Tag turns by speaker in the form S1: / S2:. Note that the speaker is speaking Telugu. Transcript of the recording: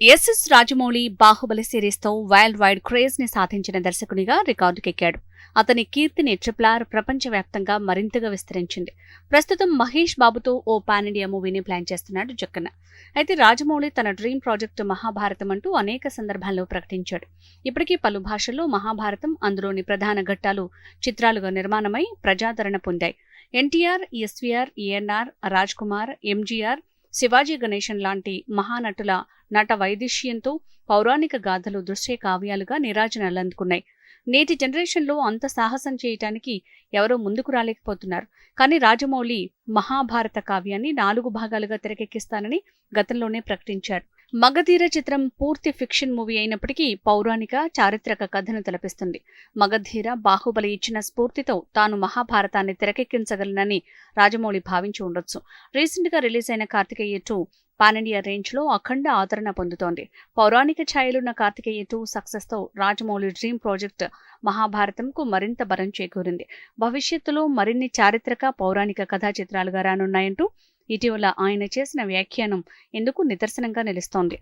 S1: ఎస్ఎస్ రాజమౌళి బాహుబలి సిరీస్తో వైల్డ్ వైడ్ క్రేజ్ని సాధించిన దర్శకునిగా రికార్డుకెక్కాడు. అతని కీర్తిని ట్రిప్లార్ ప్రపంచవ్యాప్తంగా మరింతగా విస్తరించింది. ప్రస్తుతం మహేష్ బాబుతో ఓ పాన్ ఇండియా మూవీని ప్లాన్ చేస్తున్నాడు జక్కన్న అయితే రాజమౌళి తన డ్రీమ్ ప్రాజెక్టు మహాభారతం అంటూ అనేక సందర్భాల్లో ప్రకటించాడు. ఇప్పటికీ పలు భాషల్లో మహాభారతం అందులోని ప్రధాన ఘట్టాలు చిత్రాలుగా నిర్మాణమై ప్రజాదరణ పొందాయి. ఎన్టీఆర్ ఎస్వీఆర్ ఏఎన్ఆర్ రాజ్ కుమార్ ఎంజీఆర్ శివాజీ గణేశన్ లాంటి మహానటుల నట వైదిష్యంతో పౌరాణిక గాథలు దృశ్య కావ్యాలుగా నిరాజనలందుకున్నాయి నేటి జనరేషన్లో అంత సాహసం చేయటానికి ఎవరో ముందుకు రాలేకపోతున్నారు. కానీ రాజమౌళి మహాభారత కావ్యాన్ని నాలుగు భాగాలుగా తెరకెక్కిస్తానని గతంలోనే ప్రకటించారు. మగధీర చిత్రం పూర్తి ఫిక్షన్ మూవీ అయినప్పటికీ పౌరాణిక చారిత్రక కథను తలపిస్తుంది. మగధీర బాహుబలి ఇచ్చిన స్ఫూర్తితో తాను మహాభారతాన్ని తెరకెక్కించగలనని రాజమౌళి భావించి ఉండొచ్చు. రీసెంట్గా రిలీజ్ అయిన కార్తికేయ టూ పాన్ ఇండియా అఖండ ఆదరణ పొందుతోంది. పౌరాణిక ఛాయలున్న Karthikeya two Rajamouli dream project మహాభారతంకు మరింత బలం చేకూరింది. భవిష్యత్తులో మరిన్ని చారిత్రక పౌరాణిక కథా చిత్రాలుగా రానున్నాయంటూ ఇటీవల ఆయన చేసిన వ్యాఖ్యానం ఎందుకు నిదర్శనంగా నిలుస్తోంది?